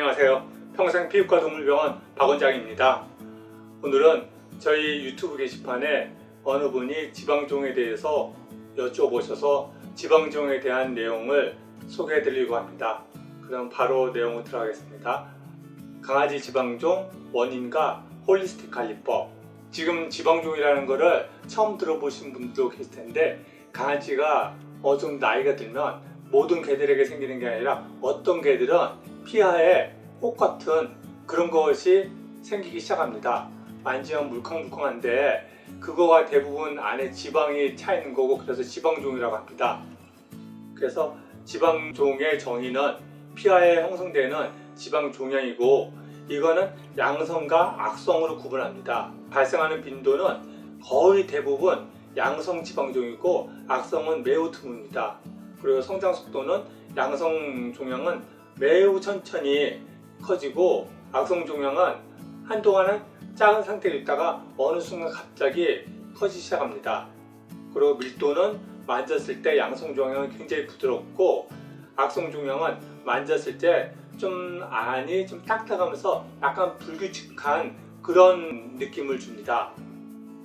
안녕하세요. 평생 피부과 동물병원 박원장입니다. 오늘은 저희 유튜브 게시판에 어느 분이 지방종에 대해서 여쭤보셔서 지방종에 대한 내용을 소개해 드리려고 합니다. 그럼 바로 내용으로 들어가겠습니다. 강아지 지방종 원인과 홀리스틱 관리법. 지금 지방종이라는 거를 처음 들어보신 분도 계실 텐데 강아지가 어느 나이가 들면 모든 개들에게 생기는 게 아니라 어떤 개들은 피하에 혹 같은 그런 것이 생기기 시작합니다. 만지면 물컹물컹한데 그거가 대부분 안에 지방이 차 있는 거고 그래서 지방종이라고 합니다. 그래서 지방종의 정의는 피하에 형성되는 지방 종양이고 이거는 양성과 악성으로 구분합니다. 발생하는 빈도는 거의 대부분 양성 지방종이고 악성은 매우 드뭅니다. 그리고 성장 속도는 양성 종양은 매우 천천히 커지고 악성 종양은 한동안은 작은 상태로 있다가 어느 순간 갑자기 커지기 시작합니다. 그리고 밀도는 만졌을 때 양성 종양은 굉장히 부드럽고 악성 종양은 만졌을 때 좀 안이 좀 딱딱하면서 약간 불규칙한 그런 느낌을 줍니다.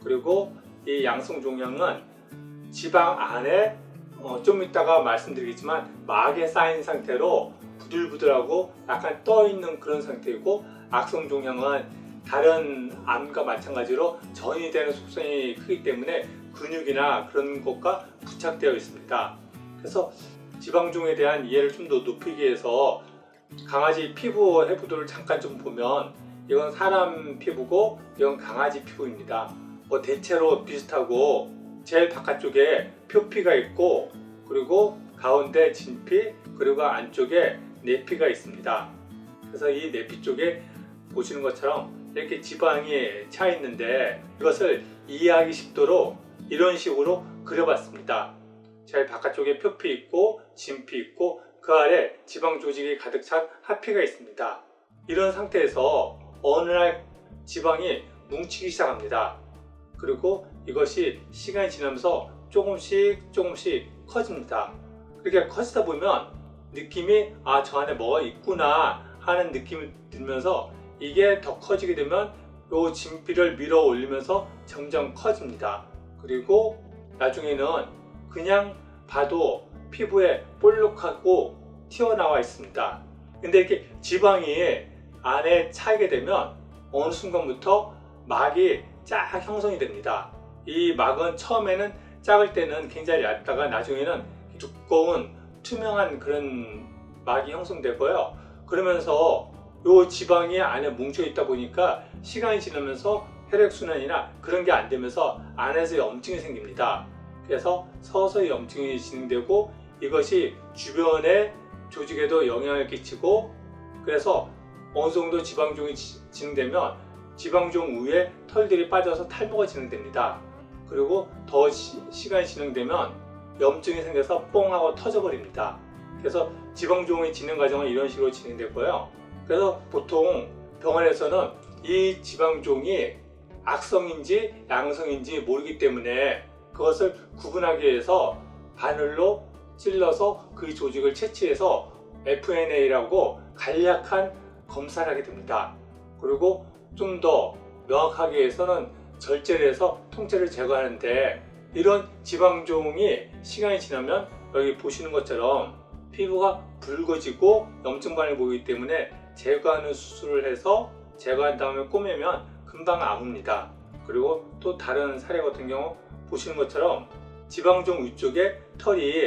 그리고 이 양성 종양은 지방 안에 어, 좀 이따가 말씀드리겠지만 막에 쌓인 상태로 부들부들하고 약간 떠 있는 그런 상태이고 악성 종양은 다른 암과 마찬가지로 전이 되는 속성이 크기 때문에 근육이나 그런 것과 부착되어 있습니다. 그래서 지방종에 대한 이해를 좀 더 높이기 위해서 강아지 피부 해부도를 잠깐 좀 보면 이건 사람 피부고 이건 강아지 피부입니다. 뭐 대체로 비슷하고 제일 바깥쪽에 표피가 있고 그리고 가운데 진피 그리고 안쪽에 내피가 있습니다. 그래서 이 내피 쪽에 보시는 것처럼 이렇게 지방이 차 있는데 이것을 이해하기 쉽도록 이런 식으로 그려봤습니다. 제일 바깥쪽에 표피 있고 진피 있고 그 아래 지방 조직이 가득 찬 하피가 있습니다. 이런 상태에서 어느 날 지방이 뭉치기 시작합니다. 그리고 이것이 시간이 지나면서 조금씩 조금씩 커집니다. 그렇게 커지다 보면 느낌이 아 저 안에 뭐가 있구나 하는 느낌이 들면서 이게 더 커지게 되면 요 진피를 밀어 올리면서 점점 커집니다. 그리고 나중에는 그냥 봐도 피부에 볼록하고 튀어나와 있습니다. 근데 이렇게 지방이 안에 차게 되면 어느 순간부터 막이 쫙 형성이 됩니다. 이 막은 처음에는 작을 때는 굉장히 얇다가 나중에는 두꺼운 투명한 그런 막이 형성되고요. 그러면서 이 지방이 안에 뭉쳐 있다 보니까 시간이 지나면서 혈액순환이나 그런 게 안 되면서 안에서 염증이 생깁니다. 그래서 서서히 염증이 진행되고 이것이 주변의 조직에도 영향을 끼치고 그래서 어느 정도 지방종이 지- 진행되면 지방종 위에 털들이 빠져서 탈모가 진행됩니다. 그리고 더 시, 간이 진행되면 염증이 생겨서 뽕 하고 터져버립니다. 그래서 지방종의 진행 과정은 이런 식으로 진행되고요. 그래서 보통 병원에서는 이 지방종이 악성인지 양성인지 모르기 때문에 그것을 구분하기 위해서 바늘로 찔러서 그 조직을 채취해서 FNA라고 간략한 검사를 하게 됩니다. 그리고 좀 더 명확하게 위해서는 절제를 해서 통째를 제거하는데 이런 지방종이 시간이 지나면 여기 보시는 것처럼 피부가 붉어지고 염증반을 보이기 때문에 제거하는 수술을 해서 제거한 다음에 꼬매면 금방 아뭅니다. 그리고 또 다른 사례 같은 경우 보시는 것처럼 지방종 위쪽에 털이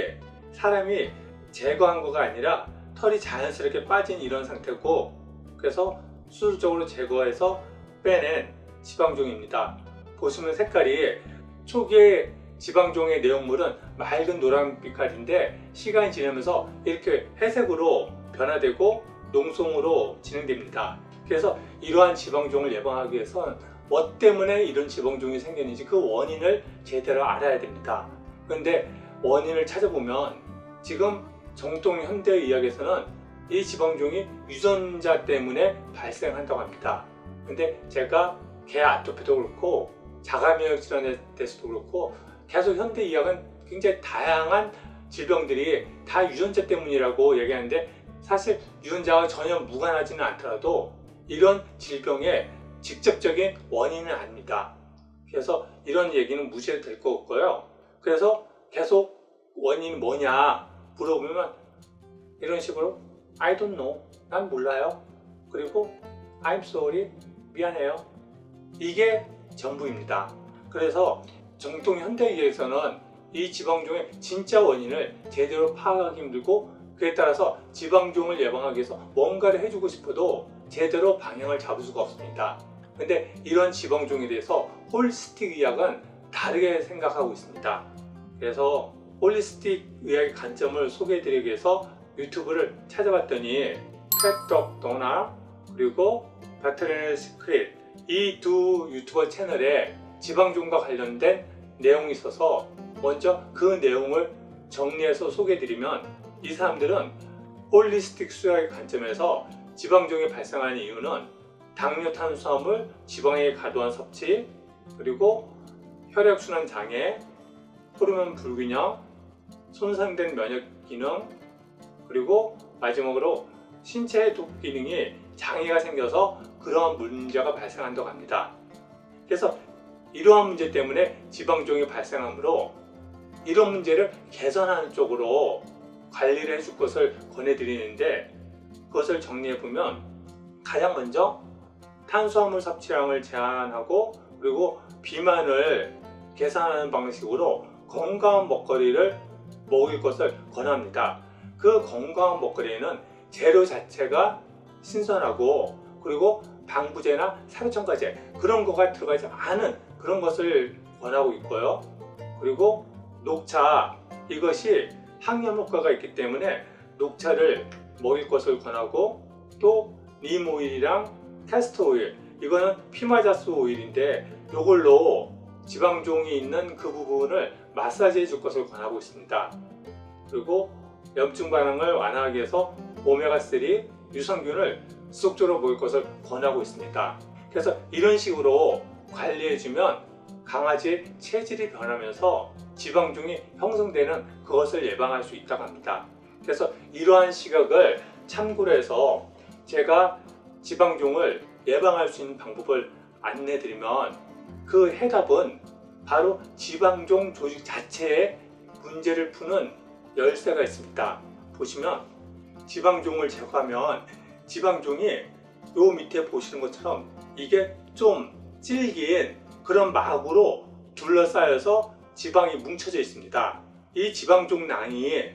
사람이 제거한 거가 아니라 털이 자연스럽게 빠진 이런 상태고 그래서 수술적으로 제거해서 빼낸 지방종입니다. 보시면 색깔이 초기에 지방종의 내용물은 맑은 노란 빛깔인데 시간이 지나면서 이렇게 회색으로 변화되고 농성으로 진행됩니다. 그래서 이러한 지방종을 예방하기 위해서는 뭐 때문에 이런 지방종이 생겼는지 그 원인을 제대로 알아야 됩니다. 그런데 원인을 찾아보면 지금 정통 현대 의학에서는 이 지방종이 유전자 때문에 발생한다고 합니다. 근데 제가 개 아토피도 그렇고 자가면역 질환에 대해서도 그렇고 계속 현대 의학은 굉장히 다양한 질병들이 다 유전자 때문이라고 얘기하는데 사실 유전자와 전혀 무관하지는 않더라도 이런 질병의 직접적인 원인은 아닙니다. 그래서 이런 얘기는 무시해도 될 것 같고요. 그래서 계속 원인이 뭐냐 물어보면 이런 식으로 I don't know. 난 몰라요. 그리고 I'm sorry. 미안해요. 이게 전부입니다. 그래서 정통 현대의학에서는 이 지방종의 진짜 원인을 제대로 파악하기 힘들고 그에 따라서 지방종을 예방하기 위해서 뭔가를 해주고 싶어도 제대로 방향을 잡을 수가 없습니다. 근데 이런 지방종에 대해서 홀리스틱 의학은 다르게 생각하고 있습니다. 그래서 홀리스틱 의학의 관점을 소개해드리기 위해서 유튜브를 찾아봤더니 캣덕 도나 그리고 바트레네 시크릿 이 두 유튜버 채널에 지방종과 관련된 내용이 있어서 먼저 그 내용을 정리해서 소개해드리면 이 사람들은 홀리스틱 수학의 관점에서 지방종이 발생하는 이유는 당뇨 탄수화물, 지방의 과도한 섭취, 그리고 혈액순환 장애, 호르몬 불균형, 손상된 면역 기능, 그리고 마지막으로 신체 독 기능이 장애가 생겨서 그러한 문제가 발생한다고 합니다. 그래서 이러한 문제 때문에 지방종이 발생하므로 이런 문제를 개선하는 쪽으로 관리를 해줄 것을 권해드리는데 그것을 정리해 보면 가장 먼저 탄수화물 섭취량을 제한하고 그리고 비만을 계산하는 방식으로 건강한 먹거리를 먹을 것을 권합니다. 그 건강한 먹거리에는 재료 자체가 신선하고 그리고 방부제나 살충가제 그런 거가 들어가지 않은 그런 것을 권하고 있고요. 그리고 녹차 이것이 항염 효과가 있기 때문에 녹차를 먹일 것을 권하고 또 님 오일이랑 캐스터 오일 이거는 피마자스 오일인데 이걸로 지방종이 있는 그 부분을 마사지해 줄 것을 권하고 있습니다. 그리고 염증 반응을 완화하기 위해서 오메가3 유산균을 지속적으로 먹을 것을 권하고 있습니다. 그래서 이런 식으로 관리해주면 강아지의 체질이 변하면서 지방종이 형성되는 그것을 예방할 수 있다고 합니다. 그래서 이러한 시각을 참고로 해서 제가 지방종을 예방할 수 있는 방법을 안내 드리면 그 해답은 바로 지방종 조직 자체의 문제를 푸는 열쇠가 있습니다. 보시면 지방종을 제거하면 지방종이 요 밑에 보시는 것처럼 이게 좀 질긴 그런 막으로 둘러싸여서 지방이 뭉쳐져 있습니다. 이 지방종 낭이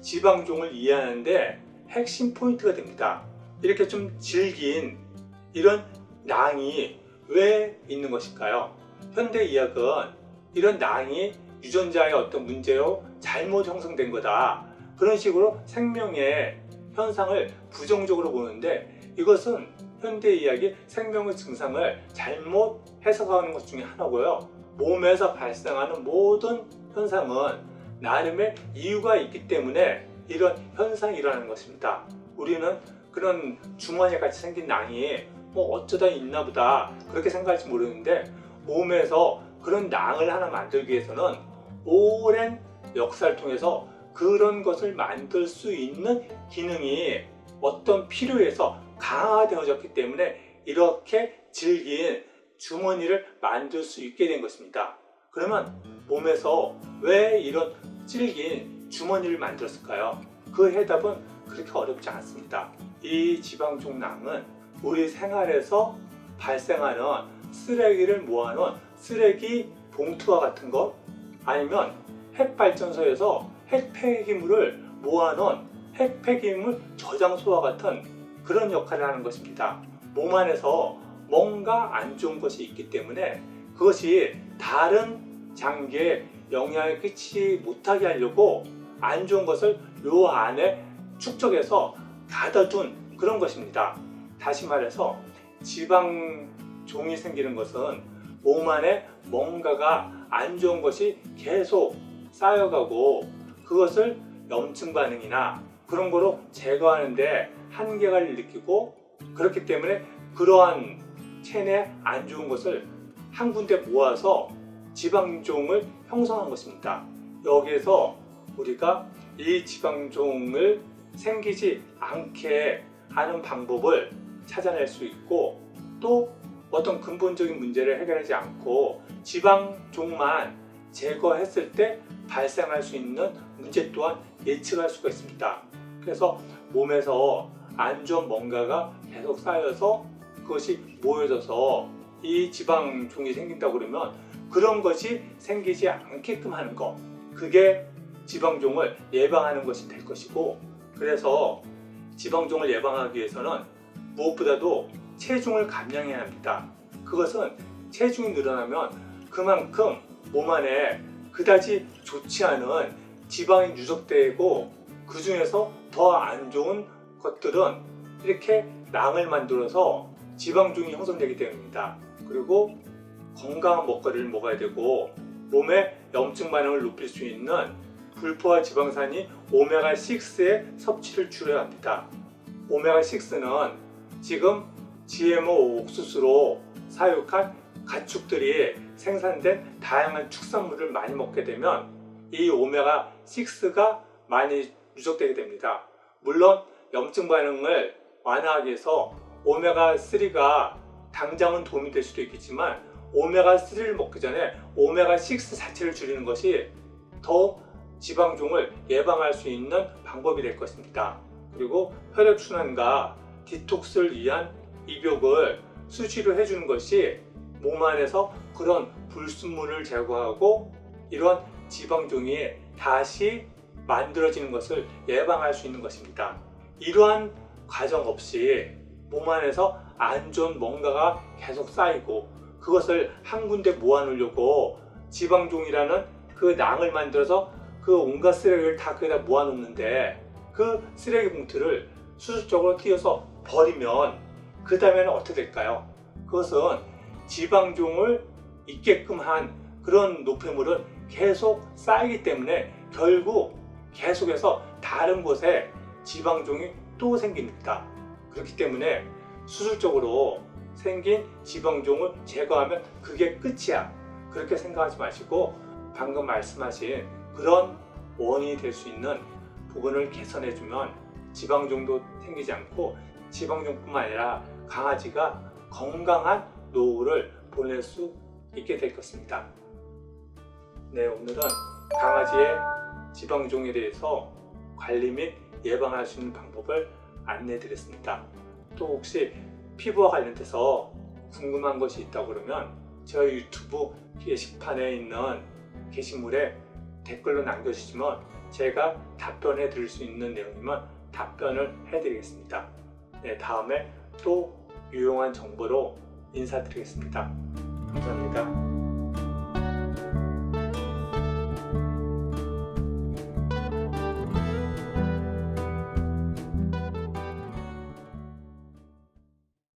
지방종을 이해하는데 핵심 포인트가 됩니다. 이렇게 좀 질긴 이런 낭이 왜 있는 것일까요? 현대 의학은 이런 낭이 유전자의 어떤 문제로 잘못 형성된 거다. 그런 식으로 생명의 현상을 부정적으로 보는데 이것은 현대 의학이 생명의 증상을 잘못 해석하는 것 중에 하나고요. 몸에서 발생하는 모든 현상은 나름의 이유가 있기 때문에 이런 현상이 일어나는 것입니다. 우리는 그런 주머니 같이 생긴 낭이 뭐 어쩌다 있나 보다 그렇게 생각할지 모르는데 몸에서 그런 낭을 하나 만들기 위해서는 오랜 역사를 통해서 그런 것을 만들 수 있는 기능이 어떤 필요해서 강화되어졌기 때문에 이렇게 질긴 주머니를 만들 수 있게 된 것입니다. 그러면 몸에서 왜 이런 질긴 주머니를 만들었을까요? 그 해답은 그렇게 어렵지 않습니다. 이 지방종낭은 우리 생활에서 발생하는 쓰레기를 모아놓은 쓰레기 봉투와 같은 것 아니면 핵발전소에서 핵폐기물을 모아놓은 핵폐기물 저장소와 같은 그런 역할을 하는 것입니다. 몸 안에서 뭔가 안 좋은 것이 있기 때문에 그것이 다른 장기에 영향을 끼치지 못하게 하려고 안 좋은 것을 요 안에 축적해서 가둬둔 그런 것입니다. 다시 말해서 지방종이 생기는 것은 몸 안에 뭔가가 안 좋은 것이 계속 쌓여가고 그것을 염증 반응이나 그런 거로 제거하는데 한계를 느끼고 그렇기 때문에 그러한 체내 안 좋은 것을 한 군데 모아서 지방종을 형성한 것입니다. 여기에서 우리가 이 지방종을 생기지 않게 하는 방법을 찾아낼 수 있고 또 어떤 근본적인 문제를 해결하지 않고 지방종만 제거했을 때 발생할 수 있는 문제 또한 예측할 수가 있습니다. 그래서 몸에서 안 좋은 뭔가가 계속 쌓여서 그것이 모여져서 이 지방종이 생긴다고 그러면 그런 것이 생기지 않게끔 하는 것 그게 지방종을 예방하는 것이 될 것이고 그래서 지방종을 예방하기 위해서는 무엇보다도 체중을 감량해야 합니다. 그것은 체중이 늘어나면 그만큼 몸 안에 그다지 좋지 않은 지방이 누적되고 그 중에서 더 안 좋은 것들은 이렇게 낭을 만들어서 지방종이 형성되기 때문입니다. 그리고 건강한 먹거리를 먹어야 되고 몸의 염증 반응을 높일 수 있는 불포화 지방산이 오메가6의 섭취를 줄여야 합니다. 오메가6는 지금 GMO 옥수수로 사육한 가축들이 생산된 다양한 축산물을 많이 먹게 되면 이 오메가 6가 많이 누적되게 됩니다. 물론 염증 반응을 완화하기 위해서 오메가 3가 당장은 도움이 될 수도 있겠지만 오메가 3를 먹기 전에 오메가 6 자체를 줄이는 것이 더 지방종을 예방할 수 있는 방법이 될 것입니다. 그리고 혈액순환과 디톡스를 위한 입욕을 수시로 해주는 것이 몸 안에서 그런 불순물을 제거하고 이런 지방종이 다시 만들어지는 것을 예방할 수 있는 것입니다. 이러한 과정 없이 몸 안에서 안 좋은 뭔가가 계속 쌓이고 그것을 한 군데 모아놓으려고 지방종이라는 그 낭을 만들어서 그 온갖 쓰레기를 다 거기다 모아놓는데 그 쓰레기 봉투를 수술적으로 띄어서 버리면 그 다음에는 어떻게 될까요? 그것은 지방종을 있게끔 한 그런 노폐물은 계속 쌓이기 때문에 결국 계속해서 다른 곳에 지방종이 또 생깁니다. 그렇기 때문에 수술적으로 생긴 지방종을 제거하면 그게 끝이야. 그렇게 생각하지 마시고 방금 말씀하신 그런 원인이 될 수 있는 부분을 개선해주면 지방종도 생기지 않고 지방종뿐만 아니라 강아지가 건강한 노후를 보낼 수 있게 될 것입니다. 네, 오늘은 강아지의 지방종에 대해서 관리 및 예방할 수 있는 방법을 안내 드렸습니다. 또 혹시 피부와 관련돼서 궁금한 것이 있다 그러면 저희 유튜브 게시판에 있는 게시물에 댓글로 남겨주시면 제가 답변해 드릴 수 있는 내용이면 답변을 해 드리겠습니다. 네, 다음에 또 유용한 정보로 인사드리겠습니다. 감사합니다.